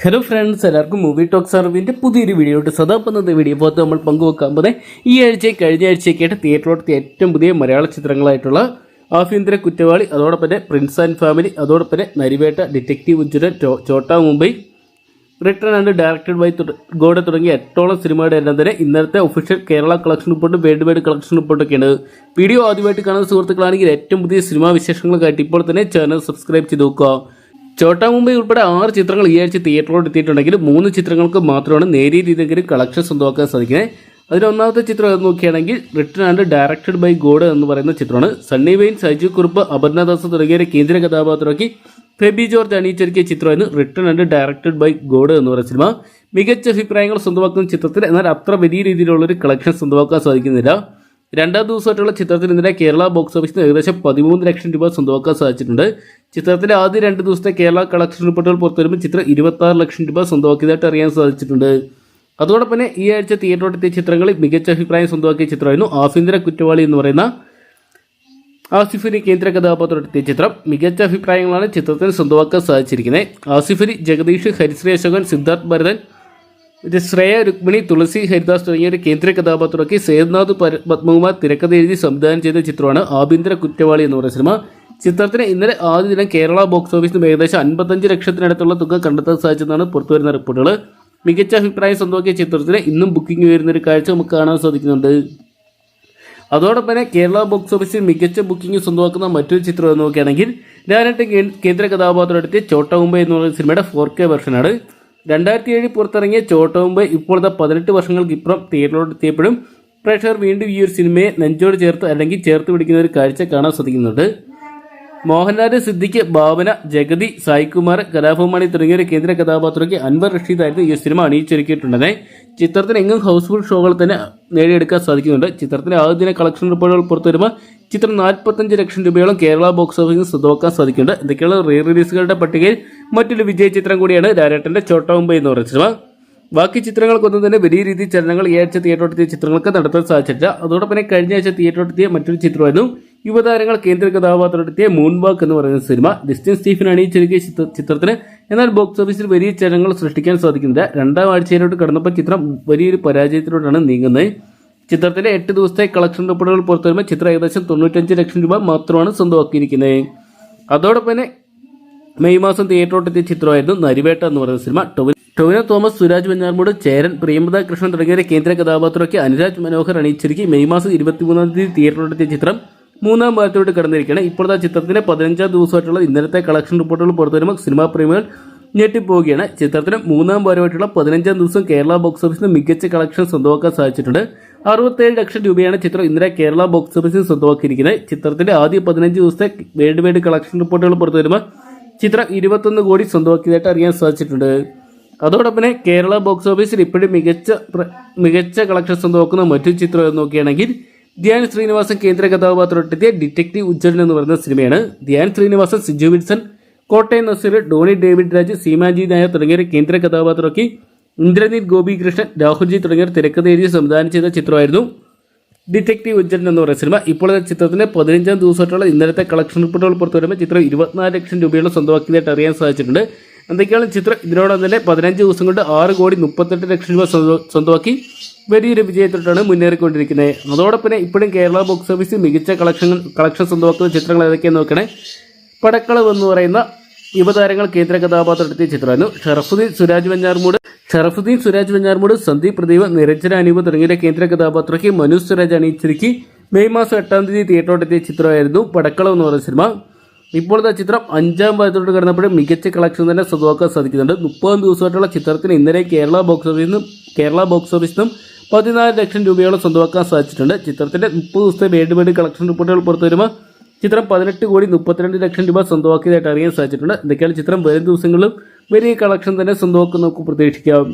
Hello friends എല്ലാവർക്കും movie talk സർവിന്റെ പുതിയൊരു വീഡിയോട്ട് സദാപ്പുന്നത് വീഡിയോ പോകത്ത് നമ്മൾ പങ്കുവെക്കാൻ പോകുന്നത് ഈ ആഴ്ച കഴിഞ്ഞ ആഴ്ചയൊക്കെയായിട്ട് തിയേറ്ററിലോട്ട് ഏറ്റവും പുതിയ മലയാള ചിത്രങ്ങളായിട്ടുള്ള ആഭ്യന്തര കുറ്റവാളി അതോടൊപ്പം തന്നെ പ്രിൻസ് ആൻഡ് ഫാമിലി അതോടൊപ്പം തന്നെ Narivetta detective Ujjwalan Chotta Mumbai return and directed by God തുടങ്ങിയ എട്ടോളം സിനിമയുടെ എല്ലാം തന്നെ ഇന്നത്തെ ഒഫീഷ്യൽ കേരള കളക്ഷൻ റിപ്പോർട്ടും വേൾഡ് വൈഡ് കളക്ഷൻ റിപ്പോർട്ടൊക്കെയാണ് വീഡിയോ ആദ്യമായിട്ട് കാണുന്ന സുഹൃത്തുക്കളാണെങ്കിൽ ഏറ്റവും പുതിയ സിനിമാ വിശേഷങ്ങൾക്കായിട്ട് ഇപ്പോൾ തന്നെ ചാനൽ സബ്സ്ക്രൈബ് ചെയ്ത് നോക്കുക. ചോട്ടാ മുംബൈ ഉൾപ്പെടെ ആറ് ചിത്രങ്ങൾ ഈ ആഴ്ച തിയേറ്ററിലോട്ട് എത്തിയിട്ടുണ്ടെങ്കിൽ മൂന്ന് ചിത്രങ്ങൾക്ക് മാത്രമാണ് നേരിയ രീതിയിൽ കളക്ഷൻ സ്വന്തമാക്കാൻ സാധിക്കുന്നത്. അതിൽ ഒന്നാമത്തെ ചിത്രം എന്ന് നോക്കുകയാണെങ്കിൽ return and directed by God എന്ന് പറയുന്ന ചിത്രമാണ്. സണ്ണി വെയിൻ സജു കുറുപ്പ് അപർണദാസ് തുടങ്ങിയ കേന്ദ്ര കഥാപാത്രമാക്കി ഫെബി ജോർജ് അണിയിച്ചൊരുക്കിയ ചിത്രമായിരുന്നു return and directed by God എന്ന് പറയുന്ന സിനിമ. മികച്ച അഭിപ്രായങ്ങൾ സ്വന്തമാക്കുന്ന ചിത്രത്തിൽ എന്നാൽ അത്ര വലിയ രീതിയിലുള്ളൊരു കളക്ഷൻ സ്വന്തമാക്കാൻ സാധിക്കുന്നില്ല. രണ്ടാം ദിവസമായിട്ടുള്ള ചിത്രത്തിൽ ഇന്നലെ കേരള ബോക്സ് ഓഫീസിന് ഏകദേശം പതിമൂന്ന് ലക്ഷം രൂപ സ്വന്തമാക്കാൻ സാധിച്ചിട്ടുണ്ട്. ചിത്രത്തിലെ ആദ്യ രണ്ട് ദിവസത്തെ കേരള കളക്ഷൻ റിപ്പോർട്ടുകൾ പുറത്തുവരുമ്പോൾ ചിത്രം ഇരുപത്തി ആറ് ലക്ഷം രൂപ സ്വന്തമാക്കിയതായിട്ട് അറിയാൻ സാധിച്ചിട്ടുണ്ട്. അതോടൊപ്പം തന്നെ ഈ ആഴ്ച തിയേറ്ററോട്ടെത്തിയ ചിത്രങ്ങളിൽ മികച്ച അഭിപ്രായം സ്വന്തമാക്കിയ ചിത്രമായിരുന്നു ആഭ്യന്തര കുറ്റവാളി എന്ന് പറയുന്ന ആസിഫലി കേന്ദ്ര കഥാപാത്രമെത്തിയ ചിത്രം. മികച്ച അഭിപ്രായങ്ങളാണ് ചിത്രത്തിന് സ്വന്തമാക്കാൻ സാധിച്ചിരിക്കുന്നത്. ആസിഫലി ജഗദീഷ് ഹരിശ്രീ അശോകൻ സിദ്ധാർത്ഥ് ഭരതൻ ഇത് ശ്രേയ രുക്മിണി തുളസി ഹരിദാസ് തുടങ്ങിയ ഒരു കേന്ദ്ര കഥാപാത്രമൊക്കെ സേതുനാഥ് പത്മകുമാർ തിരക്കഥ എഴുതി സംവിധാനം ചെയ്ത ചിത്രമാണ് ആഭ്യന്തര കുറ്റവാളി എന്ന് പറയുന്ന സിനിമ. ചിത്രത്തിന് ഇന്നലെ ആദ്യ ദിനം കേരള ബോക്സ് ഓഫീസിൽ നിന്ന് ഏകദേശം അൻപത്തഞ്ച് ലക്ഷത്തിനടുത്തുള്ള തുക കണ്ടെത്താൻ സാധിച്ചെന്നാണ് പുറത്തുവരുന്ന റിപ്പോർട്ടുകൾ മികച്ച അഭിപ്രായം സ്വന്തമാക്കിയ ചിത്രത്തിന് ഇന്നും ബുക്കിംഗ് വരുന്ന ഒരു കാഴ്ച നമുക്ക് കാണാൻ സാധിക്കുന്നുണ്ട്. അതോടൊപ്പം തന്നെ കേരള ബോക്സ് ഓഫീസിൽ മികച്ച ബുക്കിംഗ് സ്വന്തമാക്കുന്ന മറ്റൊരു ചിത്രം നോക്കുകയാണെങ്കിൽ ഞാനായിട്ട് കേന്ദ്ര കഥാപാത്രം എടുത്തിയ ചോട്ട മുംബൈ എന്ന് പറയുന്ന സിനിമയുടെ ഫോർ കെ വെർഷനാണ് രണ്ടായിരത്തി ഏഴിൽ പുറത്തിറങ്ങിയ ചോട്ടോമ്പ് ഇപ്പോഴത്തെ പതിനെട്ട് വർഷങ്ങൾക്ക് ഇപ്പുറം തിയേറ്ററിലോട്ട് എത്തിയപ്പോഴും പ്രേക്ഷകർ വീണ്ടും ഈ ഒരു സിനിമയെ നെഞ്ചോട് ചേർത്ത് അല്ലെങ്കിൽ ചേർത്ത് പിടിക്കുന്ന ഒരു കാഴ്ച കാണാൻ സാധിക്കുന്നുണ്ട് മോഹൻലാൽ സിദ്ദിഖ് ഭാവന ജഗതി സായികുമാർ കലാഭവമണി തുടങ്ങിയ കേന്ദ്ര കഥാപാത്രങ്ങൾക്ക് അൻവർ റഷീദായിരുന്നു ഈ സിനിമ അണിയിച്ചൊരുക്കിയിട്ടുള്ളത്. ചിത്രത്തിന് എങ്ങും ഹൗസ്ഫുൾ ഷോകൾ തന്നെ നേടിയെടുക്കാൻ സാധിക്കുന്നുണ്ട്. ചിത്രത്തിന്റെ ആദ്യ ദിന കളക്ഷൻ റിപ്പോർട്ടുകൾ പുറത്തു വരുമ്പോൾ ചിത്രം നാൽപ്പത്തഞ്ച് ലക്ഷം രൂപയോളം കേരള ബോക്സ് ഓഫീസിൽ സ്വന്തമാക്കാൻ സാധിക്കുന്നുണ്ട്. ഇതൊക്കെയുള്ള റീ റിലീസുകളുടെ പട്ടികയിൽ മറ്റൊരു വിജയ ചിത്രം കൂടിയാണ് രാരേട്ടന്റെ ചോട്ട എന്ന് പറയുന്ന സിനിമ. ബാക്കി ചിത്രങ്ങൾക്കൊന്നും തന്നെ വലിയ രീതിയിൽ ചലനങ്ങൾ ഈ ആഴ്ച തിയേറ്ററോട്ടെത്തിയ ചിത്രങ്ങൾക്ക് നടത്താൻ സാധിച്ചിട്ടില്ല. അതോടൊപ്പം കഴിഞ്ഞ ആഴ്ച തിയേറ്ററോട്ടെത്തിയ മറ്റൊരു ചിത്രമായിരുന്നു യുവതാരങ്ങൾ കേന്ദ്ര കഥാപാത്രത്തെ മൂൺ വാക്ക് എന്ന് പറയുന്ന സിനിമ ഡിസ്റ്റൻ സ്റ്റീഫൻ അണിയിച്ചൊരുക്കിയ ചിത്ര- ചിത്രത്തിന്. എന്നാൽ ബോക്സ് ഓഫീസിൽ വലിയ ചലനങ്ങൾ സൃഷ്ടിക്കാൻ സാധിക്കുന്നില്ല. രണ്ടാം ആഴ്ചയിലോട്ട് കടന്നപ്പോൾ ചിത്രം വലിയൊരു പരാജയത്തിലോട്ടാണ് നീങ്ങുന്നത്. ചിത്രത്തിലെ എട്ട് ദിവസത്തെ കളക്ഷൻ റിപ്പോർട്ടുകൾ പുറത്തുവരുമ്പോൾ ചിത്രം ഏകദേശം തൊണ്ണൂറ്റഞ്ച് ലക്ഷം രൂപ മാത്രമാണ് സ്വന്തമാക്കിയിരിക്കുന്നത്. അതോടൊപ്പം തന്നെ മെയ് മാസം തിയേറ്ററോട്ടെത്തിയ ചിത്രമായിരുന്നു നരിവേട്ട എന്ന് പറയുന്ന സിനിമ. ടൊവിൻ ടൊവിനോ തോമസ് സുരാജ് വെഞ്ഞാർമൂട് ചേരൻ പ്രിയമത കൃഷ്ണൻ തുടങ്ങിയ കേന്ദ്ര കഥാപാത്രമൊക്കെ അനുരാജ് മനോഹർ അണിയിച്ചിരിക്കും മെയ് മാസം ഇരുപത്തിമൂന്നാം തീയതി തിയേറ്ററിലെത്തിയ ചിത്രം. മൂന്നാം ഭാഗത്തോട്ട് കടന്നിരിക്കുകയാണ്. ഇപ്പോഴത്തെ ചിത്രത്തിന്റെ പതിനഞ്ചാം ദിവസമായിട്ടുള്ള ഇന്നലത്തെ കളക്ഷൻ റിപ്പോർട്ടുകൾ പുറത്തുവരുമ്പോൾ സിനിമാ പ്രേമികൾ ഞെട്ടിപ്പോവുകയാണ്. ചിത്രത്തിന് മൂന്നാം ഭാരമായിട്ടുള്ള പതിനഞ്ചാം ദിവസം കേരള ബോക്സ് ഓഫീസിന് മികച്ച കളക്ഷൻ സ്വന്തമാക്കാൻ സാധിച്ചിട്ടുണ്ട്. അറുപത്തേഴ് ലക്ഷം രൂപയാണ് ചിത്രം ഇന്നലെ കേരള ബോക്സ് ഓഫീസിൽ സ്വന്തമാക്കിയിരിക്കുന്നത്. ചിത്രത്തിന്റെ ആദ്യ പതിനഞ്ച് ദിവസത്തെ വേൾഡ് വൈഡ് കളക്ഷൻ റിപ്പോർട്ടുകൾ പുറത്തു വരുമ്പോൾ ചിത്രം ഇരുപത്തൊന്ന് കോടി സ്വന്തമാക്കിയതായിട്ട് അറിയാൻ സാധിച്ചിട്ടുണ്ട്. അതോടൊപ്പം കേരള ബോക്സ് ഓഫീസിൽ ഇപ്പോഴും മികച്ച മികച്ച കളക്ഷൻ സ്വന്തമാക്കുന്ന മറ്റു ചിത്രം നോക്കുകയാണെങ്കിൽ ധ്യാൻ ശ്രീനിവാസൻ കേന്ദ്ര കഥാപാത്രത്തെത്തിയ ഡിറ്റക്റ്റീവ് ഉജ്ജ്വലൻ എന്ന് പറയുന്ന സിനിമയാണ്. ധ്യാൻ ശ്രീനിവാസൻ സിജു വിൽസൺ കോട്ടയം നസീർ ഡോണി ഡേവിഡ് രാജ് സീമാജി നായർ തുടങ്ങിയ കേന്ദ്ര കഥാപാത്രമാക്കി ഇന്ദ്രനീത് ഗോപികൃഷ്ണൻ രാഹുൽജി തുടങ്ങിയവർ തിരക്കഥ സംവിധാനം ചെയ്ത ചിത്രമായിരുന്നു ഡിറ്റക്റ്റീവ് ഉജ്ജൻ എന്ന് പറയുന്ന സിനിമ. ഇപ്പോഴത്തെ ചിത്രത്തിന്റെ പതിനഞ്ചാം ദിവസമായിട്ടുള്ള ഇന്നലത്തെ കളക്ഷൻ റിപ്പോർട്ടുകൾ പുറത്തു വരുമ്പോൾ ചിത്രം ഇരുപത്തിനാല് ലക്ഷം രൂപയോളം സ്വന്തമാക്കിയതായിട്ട് അറിയാൻ സാധിച്ചിട്ടുണ്ട്. എന്തൊക്കെയാണ് ചിത്രം? ഇതിനോടൊപ്പം തന്നെ പതിനഞ്ച് ദിവസം കൊണ്ട് ആറ് കോടി മുപ്പത്തെട്ട് ലക്ഷം രൂപ സ്വന്ത- സ്വന്തമാക്കി. വലിയൊരു വിജയത്തിലോട്ടാണ് മുന്നേറിക്കൊണ്ടിരിക്കുന്നത്. അതോടൊപ്പം ഇപ്പോഴും കേരള ബോക്സ് ഓഫീസിൽ മികച്ച കളക്ഷൻ കളക്ഷൻ സ്വന്തമാക്കുന്ന ചിത്രങ്ങൾ ഏതൊക്കെയെന്ന് നോക്കണേ. പടക്കളം എന്ന് പറയുന്ന യുവതാരങ്ങൾ കേന്ദ്ര കഥാപാത്രത്തിലെത്തിയ ചിത്രമായിരുന്നു. ഷറഫുദ്ദീൻ സുരാജ് വെഞ്ഞാർമൂട്. ഷറഫുദ്ദീൻ സുരാജ് വെഞ്ഞാർമൂട് സന്ദീപ് പ്രദീപ് നിരഞ്ജന അനൂപ് തുടങ്ങിയ കേന്ദ്ര കഥാപാത്രയ്ക്ക് മനു സുരാജ് അണിയിച്ചിരിക്കി മെയ് മാസം എട്ടാം തീയതി തിയേറ്ററോട്ടെത്തിയ ചിത്രമായിരുന്നു പടക്കളം എന്ന് പറയുന്ന സിനിമ. ഇപ്പോഴത്തെ ചിത്രം അഞ്ചാം പാദത്തോട്ട് കടന്നപ്പോഴും മികച്ച കളക്ഷൻ തന്നെ സ്വന്തമാക്കാൻ സാധിക്കുന്നുണ്ട്. മുപ്പത് ദിവസമായിട്ടുള്ള ചിത്രത്തിന് ഇന്നലെ കേരള ബോക്സ് ഓഫീസിൽ നിന്നും കേരള ബോക്സ് ഓഫീസിൽ നിന്നും പതിനാല് ലക്ഷം രൂപയോളം സ്വന്തമാക്കാൻ സാധിച്ചിട്ടുണ്ട്. ചിത്രത്തിന്റെ മുപ്പത് ദിവസത്തെ വേണ്ടി വേണ്ടി കളക്ഷൻ റിപ്പോർട്ടുകൾ പുറത്തു വരുമ്പോൾ ചിത്രം പതിനെട്ട് കോടി മുപ്പത്തിരണ്ട് ലക്ഷം രൂപ സ്വന്തമാക്കിയതായിട്ട് അറിയാൻ സാധിച്ചിട്ടുണ്ട്. എന്തൊക്കെയാണ് ചിത്രം വരും ദിവസങ്ങളിലും വലിയ കളക്ഷൻ തന്നെ സ്വന്തമാക്കും നമുക്ക് പ്രതീക്ഷിക്കാം.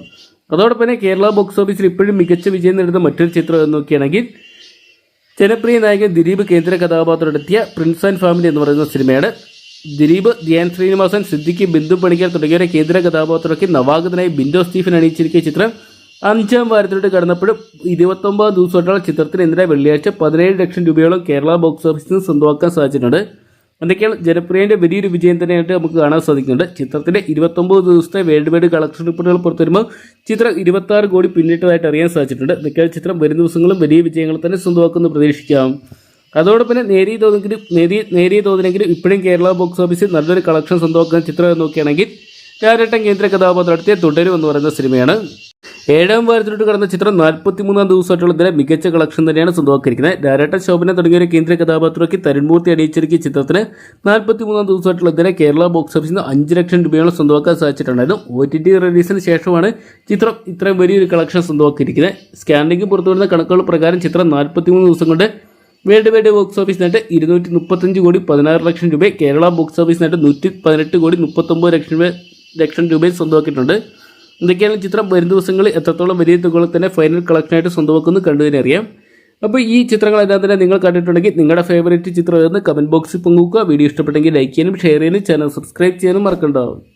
അതോടൊപ്പം തന്നെ കേരള ബോക്സ് ഓഫീസിൽ ഇപ്പോഴും മികച്ച വിജയം നേടുന്ന മറ്റൊരു ചിത്രം എന്ന് നോക്കുകയാണെങ്കിൽ ജനപ്രിയ നായകൻ ദിലീപ് കേന്ദ്ര കഥാപാത്രം എടുത്തിയ പ്രിൻസ് ആൻഡ് ഫാമിലി എന്ന് പറയുന്ന സിനിമയാണ്. ദിലീപ് ധ്യാൻ ശ്രീനിവാസൻ സിദ്ദിഖ് ബിന്ദു പണിക്കർ തുടങ്ങിയവരെ കേന്ദ്ര കഥാപാത്രമൊക്കെ നവാഗതനായി ബിന്ദോ സ്റ്റീഫൻ അണിയിച്ചിരിക്കുന്ന ചിത്രം അഞ്ചാം വാരത്തിലോട്ട് കടന്നപ്പോഴും ഇരുപത്തൊമ്പത് ദിവസമായിട്ടുള്ള ചിത്രത്തിന് ഇന്നലെ വെള്ളിയാഴ്ച പതിനേഴ് ലക്ഷം രൂപയോളം കേരള ബോക്സ് ഓഫീസിൽ സ്വന്തമാക്കാൻ സാധിച്ചിട്ടുണ്ട്. എന്തൊക്കെയാണ് ജനപ്രിയന്റെ വലിയൊരു വിജയം തന്നെയായിട്ട് നമുക്ക് കാണാൻ സാധിക്കുന്നുണ്ട്. ചിത്രത്തിന്റെ ഇരുപത്തൊമ്പത് ദിവസത്തെ വേൾഡ് വൈഡ് കളക്ഷൻ റിപ്പോർട്ടുകൾ പുറത്തു വരുമ്പോൾ ചിത്രം ഇരുപത്തി ആറ് കോടി പിന്നിട്ടതായിട്ട് അറിയാൻ സാധിച്ചിട്ടുണ്ട്. എന്തൊക്കെയാണ് ചിത്രം വരും ദിവസങ്ങളും വലിയ വിജയങ്ങൾ തന്നെ സ്വന്തമാക്കുമെന്ന് പ്രതീക്ഷിക്കാം. അതോടൊപ്പം നേരിയ തോതെങ്കിലും നേരിയ നേരിയ തോതിലെങ്കിലും ഇപ്പോഴും കേരള ബോക്സ് ഓഫീസിൽ നല്ലൊരു കളക്ഷൻ സ്വന്തമാക്കുന്ന ചിത്രം നോക്കുകയാണെങ്കിൽ രാജട്ടം കേന്ദ്ര കഥാപാത്രം നടത്തിയ തുടരും എന്ന് പറയുന്ന സിനിമയാണ്. ഏഴാം വാരത്തിലോട്ട് കടന്ന ചിത്രം നാൽപ്പത്തി മൂന്നാം ദിവസമായിട്ടുള്ള ഇതിലെ മികച്ച കളക്ഷൻ തന്നെയാണ് സ്വന്തമാക്കിയിരിക്കുന്നത്. ഡയറക്ടർ ശോഭന തുടങ്ങിയ ഒരു കേന്ദ്ര കഥാപാത്രമാക്കി തരുൺമൂർത്തി അണിയിച്ചിരിക്കുന്ന ചിത്രത്തിന് നാൽപ്പത്തി മൂന്നാം ദിവസമായിട്ടുള്ള ഇതിലെ കേരള ബോക്സ് ഓഫീസിൽ നിന്ന് അഞ്ച് ലക്ഷം രൂപയോളം സ്വന്തമാക്കാൻ സാധിച്ചിട്ടുണ്ടായിരുന്നു. ഒ ടി ടി റിലീസിന് ശേഷമാണ് ചിത്രം ഇത്രയും വലിയൊരു കളക്ഷൻ സ്വന്തമാക്കിയിരിക്കുന്നത്. സ്കാനിംഗ് പുറത്തുവരുന്ന കണക്കുകൾ പ്രകാരം ചിത്രം നാൽപ്പത്തി മൂന്ന് ദിവസം കൊണ്ട് വേൾഡ് വൈഡ് ബോക്സ് ഓഫീസ് നേട്ട് ഇരുന്നൂറ്റി മുപ്പത്തഞ്ച് കോടി പതിനാറ് ലക്ഷം രൂപ കേരള ബോക്സ് ഓഫീസ് നേട്ട് നൂറ്റി പതിനെട്ട് കോടി മുപ്പത്തൊമ്പത് ലക്ഷം രൂപ ലക്ഷം രൂപയും സ്വന്തമാക്കിയിട്ടുണ്ട്. എന്തൊക്കെയാണ് ചിത്രം വരും ദിവസങ്ങളിൽ എത്രത്തോളം വലിയ തുകകൾ തന്നെ ഫൈനൽ കളക്ഷനായിട്ട് സ്വന്തമാക്കുന്നു കണ്ടുതന്നെ അറിയാം. അപ്പോൾ ഈ ചിത്രങ്ങളെല്ലാം തന്നെ നിങ്ങൾ കണ്ടിട്ടുണ്ടെങ്കിൽ നിങ്ങളുടെ ഫേവറേറ്റ് ചിത്രം ഏതെന്ന് കമന്റ് ബോക്സിൽ പങ്കുവെക്കുക. വീഡിയോ ഇഷ്ടപ്പെട്ടെങ്കിൽ ലൈക്ക് ചെയ്യാനും ഷെയർ ചെയ്യാനും ചാനൽ സബ്സ്ക്രൈബ് ചെയ്യാനും മറക്കണ്ടാവും